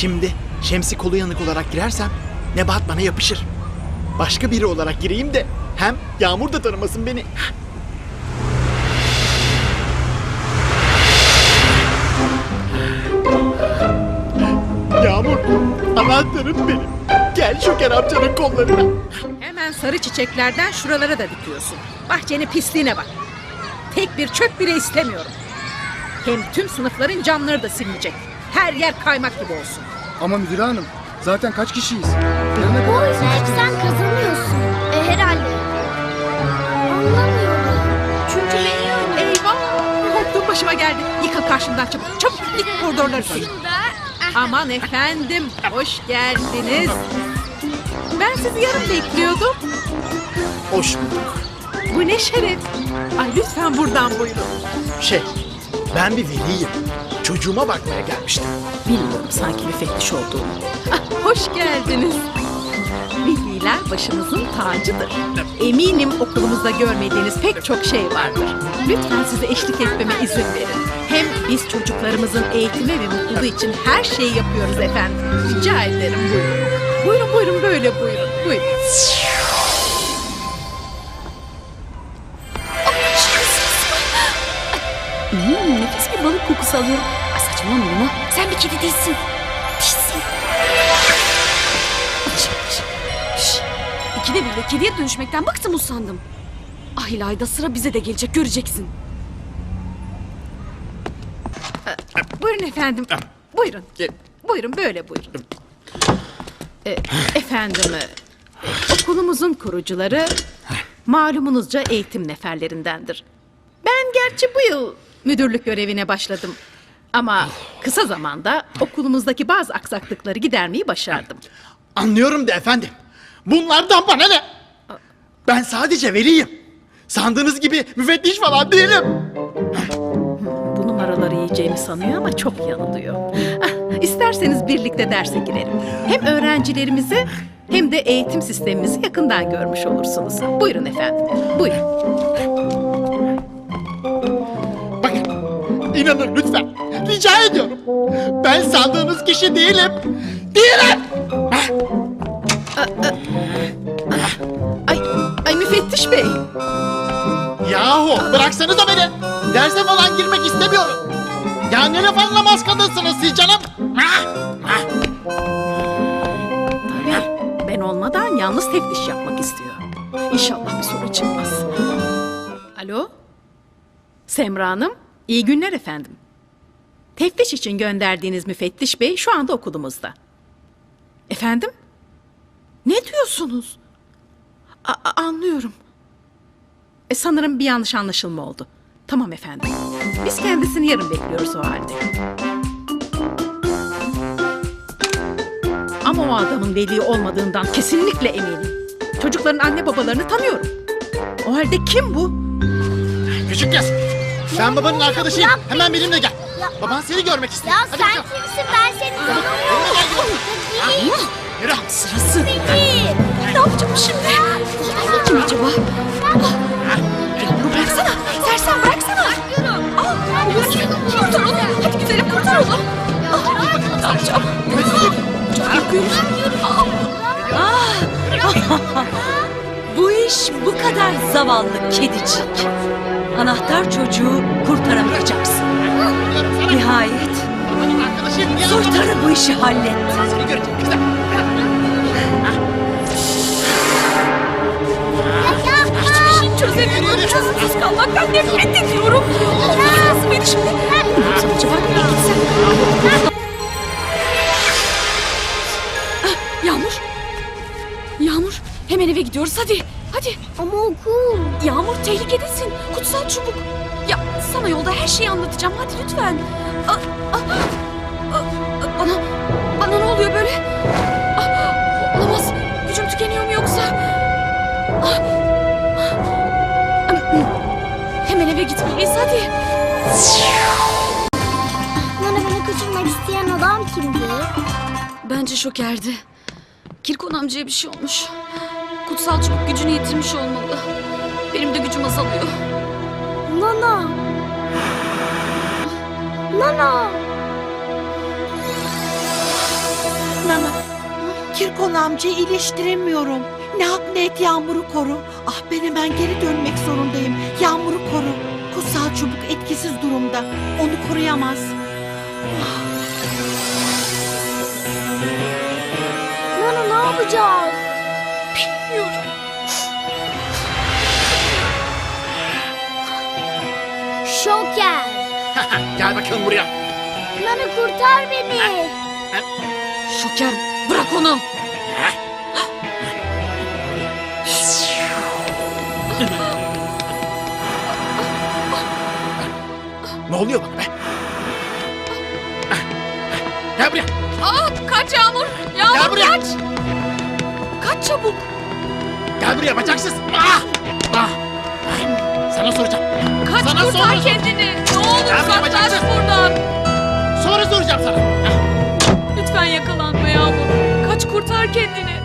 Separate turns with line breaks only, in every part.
Şimdi Şemsi kolu yanık olarak girersem Nebahat bana yapışır. Başka biri olarak gireyim de hem Yağmur da tanımasın beni. Yağmur, anahtarım benim. Gel Şoker amcanın kollarına.
Hemen sarı çiçeklerden şuralara da dikiyorsun. Bahçenin pisliğine bak. Tek bir çöp bile istemiyorum. Hem tüm sınıfların camları da silinecek. Her yer kaymak gibi olsun.
Ama müdür hanım zaten kaç kişiyiz? Yarına
O
kadar
yüzden sen kazanıyorsun. E herhalde. Anlamıyorum. Çünkü beni
Eyvah! Korktuğum başıma geldi. Yıkıl karşımdan çabuk. Çabuk git koridorları sil. Aman efendim, hoş geldiniz. Ben sizi yarın bekliyordum.
Hoş bulduk.
Bu ne şeref. Ay lütfen buradan buyurun.
Şey, ben bir veliyim. Çocuğuma bakmaya gelmiştim.
Bilmiyorum sanki müfettiş olduğumu. Ah, hoş geldiniz. Veliler başımızın tacıdır. Eminim okulumuzda görmediğiniz pek çok şey vardır. Lütfen size eşlik etmeme izin verin. Hem biz çocuklarımızın eğitimi ve mutluluğu için her şeyi yapıyoruz efendim. Rica ederim buyurun. Buyurun buyurun böyle buyurun. Buyurun.
Hmm, nefis bir balık kokusu alıyorum. Saçmalama Nurma. Sen bir kedi değilsin. Değilsin. İkide bir de kediye dönüşmekten bıktım usandım. Ah İlayda sıra bize de gelecek göreceksin.
Buyurun efendim. Buyurun. Buyurun böyle buyurun. E, efendim e, okulumuzun kurucuları malumunuzca eğitim neferlerindendir. Ben gerçi bu yıl müdürlük görevine başladım. Ama kısa zamanda okulumuzdaki bazı aksaklıkları gidermeyi başardım.
Anlıyorum da efendim. Bunlardan bana ne? Ben sadece veliyim. Sandığınız gibi müfettiş falan değilim.
Bu numaraları yiyeceğimi sanıyor ama çok yanılıyor. Ah, İsterseniz birlikte derse girelim. Hem öğrencilerimizi hem de eğitim sistemimizi yakından görmüş olursunuz. Buyurun efendim. Buyurun.
İnanın lütfen. Rica ediyorum. Ben sandığınız kişi değilim. Değilim.
Ay, ay müfettiş bey.
Yahu bıraksanıza beni. Derse falan girmek istemiyorum. Ya ne laf anlamaz kadınsınız siz canım.
Ben olmadan yalnız teftiş yapmak istiyor. İnşallah bir sorun çıkmaz. Alo? Semra Hanım, iyi günler efendim. Teftiş için gönderdiğiniz müfettiş bey şu anda okulumuzda. Efendim? Ne diyorsunuz? A- anlıyorum. E, sanırım bir yanlış anlaşılma oldu. Tamam efendim. Biz kendisini yarın bekliyoruz o halde. Ama o adamın veli olmadığından kesinlikle eminim. Çocukların anne babalarını tanıyorum. O halde kim bu?
Küçük kız. Ben babanın arkadaşıyım. Hemen benimle gel. Baban seni görmek istiyor.
Ya
Hadi
sen
bakalım.
kimsin ben seni tanımıyorum.
Yürü.
Sırası.
Değil.
Ne yapacağım şimdi? Kim acaba? Ah, Yavru bıraksana. Sersen bıraksana. Al. Kurtar onu. Hadi güzelim kurtar onu. Ah, Ne yapacağım? Çok korkuyorum. Ah.
Bu iş bu kadar zavallı kedicik. Anahtar çocuğu kurtaramayacaksın. Nihayet soytarı bu işi halletti.
Hiçbir şey çözemiyorum. Çözümsüz kalmaktan nefret ediyorum. Nasıl beni şimdi? Ne yapsam acaba? Nereye gitsem? Yağmur. Yağmur. Hemen eve gidiyoruz hadi. Hadi.
Ama okul.
Yağmur tehlikedesin. Kutsal çubuk. Ya sana yolda her şeyi anlatacağım. Hadi lütfen. Aa, aa, aa, bana, bana ne oluyor böyle? Aa, olamaz. Gücüm tükeniyor mu yoksa? Aa, hemen eve gitmeliyiz hadi.
Nana beni kaçırmak isteyen adam kimdi?
Bence şokerdi. Kirkon amcaya bir şey olmuş. Kutsal çubuk gücünü yitirmiş olmalı. Benim de gücüm azalıyor.
Nana. Nana.
Nana. Kirkon amcayı iyileştiremiyorum. Ne yap ne et Yağmur'u koru. Ah ben hemen geri dönmek zorundayım. Yağmur'u koru. Kutsal çubuk etkisiz durumda. Onu koruyamaz.
Nana ne yapacağız? Şoker.
Gel bakalım buraya.
Nana kurtar beni.
Şoker bırak onu.
Ne oluyor bana be? Gel buraya.
Aa, kaç Yağmur.
Gel
Yağmur
buraya.
kaç. Kaç çabuk.
Gel buraya bacaksız. Ah! Ah! Sana soracağım.
Kaç
Sana
kurtar
sonra-
kendini. Ne olur uzaklaş
bacaksız.
buradan.
Sonra soracağım sana. Ah!
Lütfen yakalanma Yağmur. Kaç kurtar kendini.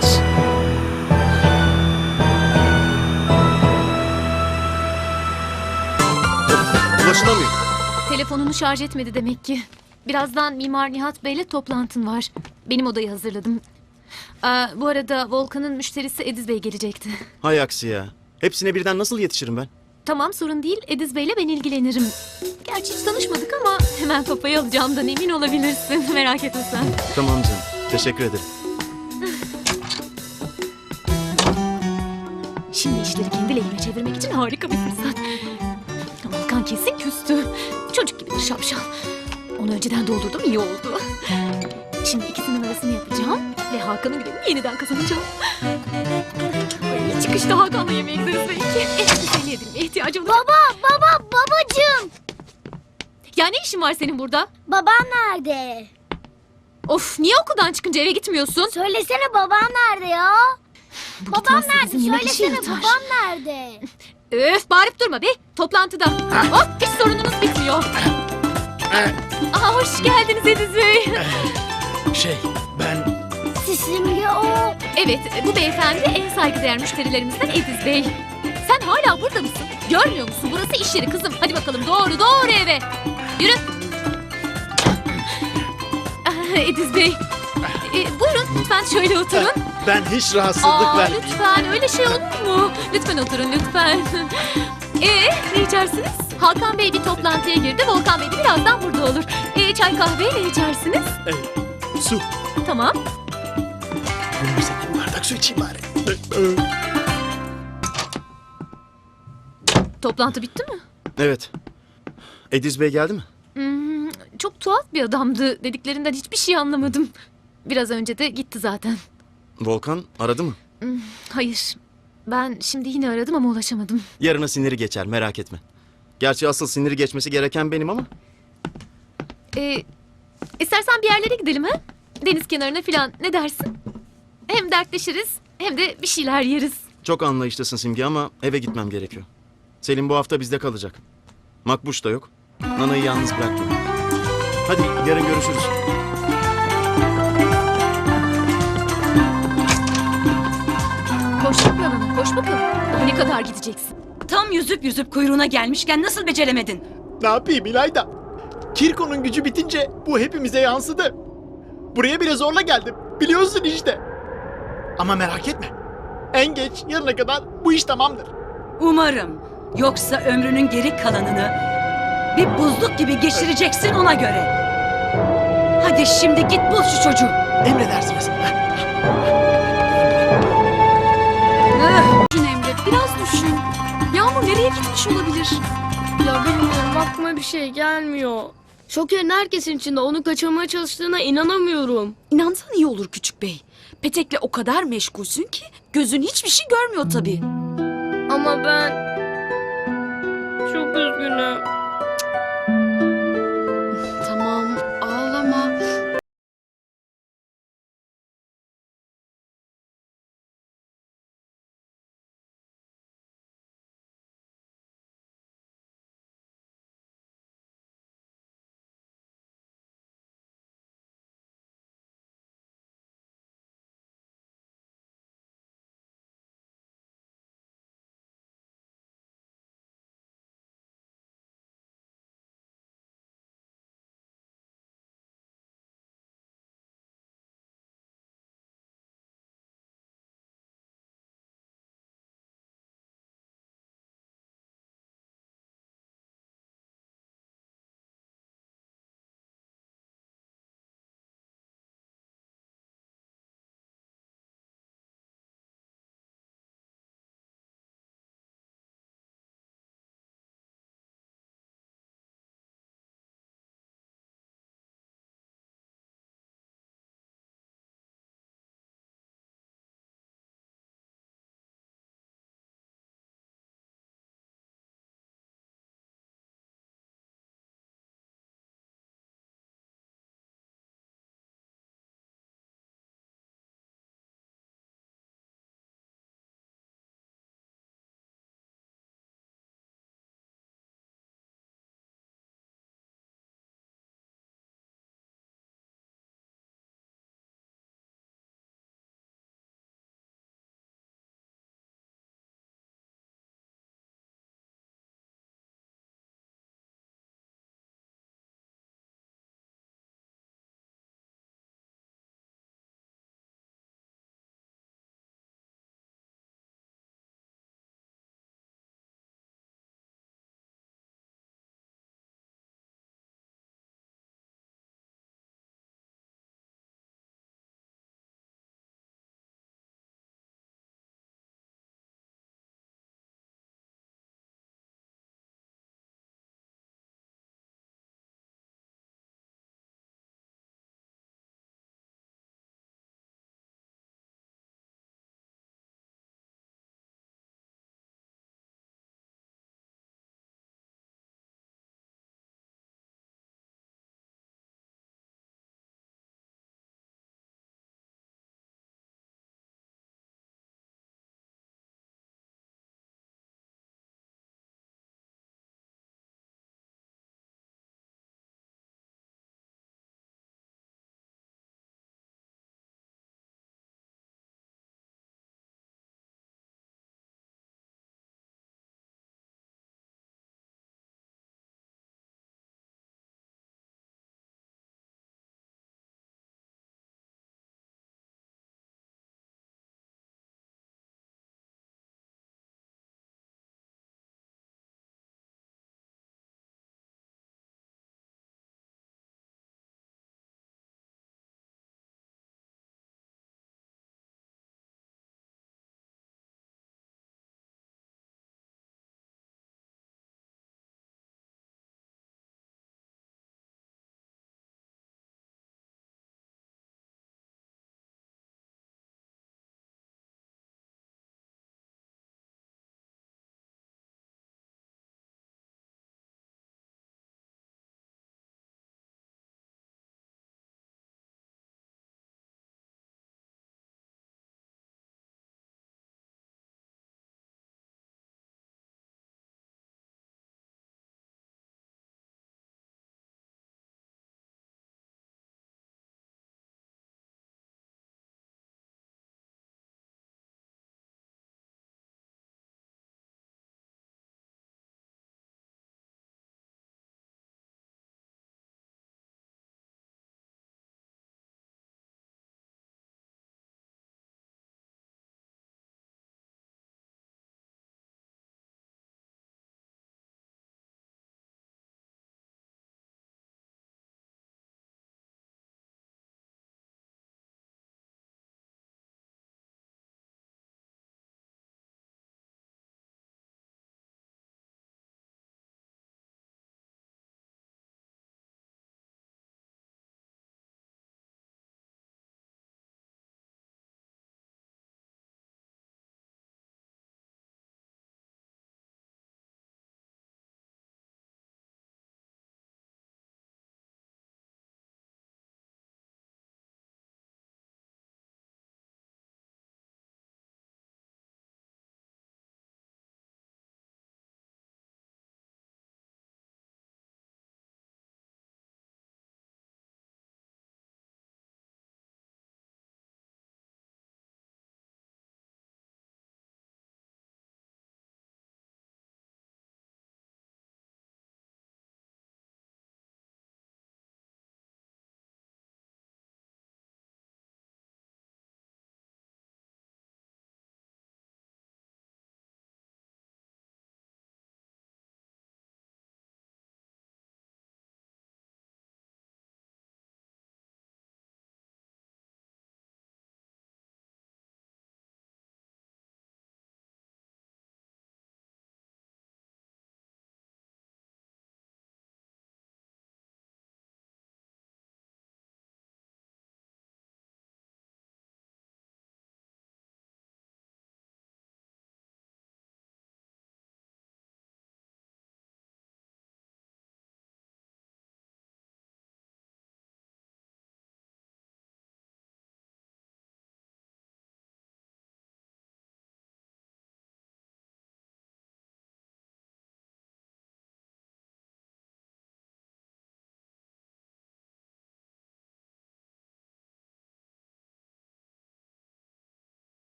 Kaç.
Ulaşılamıyor.
Telefonunu şarj etmedi demek ki. Birazdan Mimar Nihat Bey'le toplantın var. Benim odayı hazırladım. Aa, bu arada Volkan'ın müşterisi Ediz Bey gelecekti.
Hay aksi ya. Hepsine birden nasıl yetişirim ben?
Tamam sorun değil. Ediz Bey'le ben ilgilenirim. Gerçi hiç tanışmadık ama hemen kafayı alacağımdan emin olabilirsin. Merak etme sen.
Tamam canım. Teşekkür ederim.
Şimdi işleri kendi lehine çevirmek için harika bir fırsat. Volkan kesin küstü. Çocuk gibidir şapşal. Onu önceden doldurdum iyi oldu. Şimdi ikisinin arasını yapacağım ve Hakan'ın güvenini yeniden kazanacağım. Ay, çıkışta Hakan'la yemeğe gideriz belki. En seni edilmeye ihtiyacım var.
Baba baba babacığım.
Ya ne işin var senin burada?
Baban nerede?
Of niye okuldan çıkınca eve gitmiyorsun?
Söylesene baban nerede ya?
Bu
Babam
gitmezse
nerede?
bizim yemek işi
Söylesene
yatar.
babam nerede?
Öf bağırıp durma be. Toplantıda. Hop hiç sorununuz bitmiyor. Aha hoş geldiniz Ediz Bey.
Şey ben...
Simge o.
Evet, bu beyefendi en saygıdeğer müşterilerimizden Ediz Bey. Sen hala burada mısın? Görmüyor musun? Burası iş yeri kızım. Hadi bakalım doğru doğru eve. Yürü. Ah, Ediz Bey. Ee, buyurun lütfen şöyle oturun.
Ben hiç rahatsızlık
Aa,
ver.
lütfen öyle şey olur mu? Lütfen oturun lütfen. Ee, ne içersiniz? Hakan Bey bir toplantıya girdi. Volkan Bey de birazdan burada olur. Ee, çay kahve ne içersiniz?
Su.
Tamam.
Bir bardak su içeyim bari.
Toplantı bitti mi?
Evet. Ediz Bey geldi mi?
Hmm, çok tuhaf bir adamdı. Dediklerinden hiçbir şey anlamadım. Biraz önce de gitti zaten.
Volkan aradı mı?
Hayır. Ben şimdi yine aradım ama ulaşamadım.
Yarına siniri geçer merak etme. Gerçi asıl siniri geçmesi gereken benim ama.
Ee, istersen bir yerlere gidelim ha? Deniz kenarına falan ne dersin? Hem dertleşiriz hem de bir şeyler yeriz.
Çok anlayışlısın Simge ama eve gitmem gerekiyor. Selim bu hafta bizde kalacak. Makbuş da yok. Nana'yı yalnız bıraktım. Hadi yarın görüşürüz.
Koş bakalım, koş bakalım. Daha ne kadar gideceksin?
Tam yüzüp yüzüp kuyruğuna gelmişken nasıl beceremedin?
Ne yapayım İlayda? Kirko'nun gücü bitince bu hepimize yansıdı. Buraya bile zorla geldim. Biliyorsun işte. Ama merak etme. En geç yarına kadar bu iş tamamdır.
Umarım. Yoksa ömrünün geri kalanını bir buzluk gibi geçireceksin ona göre. Hadi şimdi git bul şu çocuğu.
Emredersiniz.
Düşün Emre biraz düşün. Yağmur nereye gitmiş olabilir?
Ya bilmiyorum aklıma bir şey gelmiyor. Şoker'in herkesin içinde onu kaçırmaya çalıştığına inanamıyorum.
İnansan iyi olur küçük bey. Petek'le o kadar meşgulsün ki gözün hiçbir şey görmüyor tabii.
Ama ben çok üzgünüm.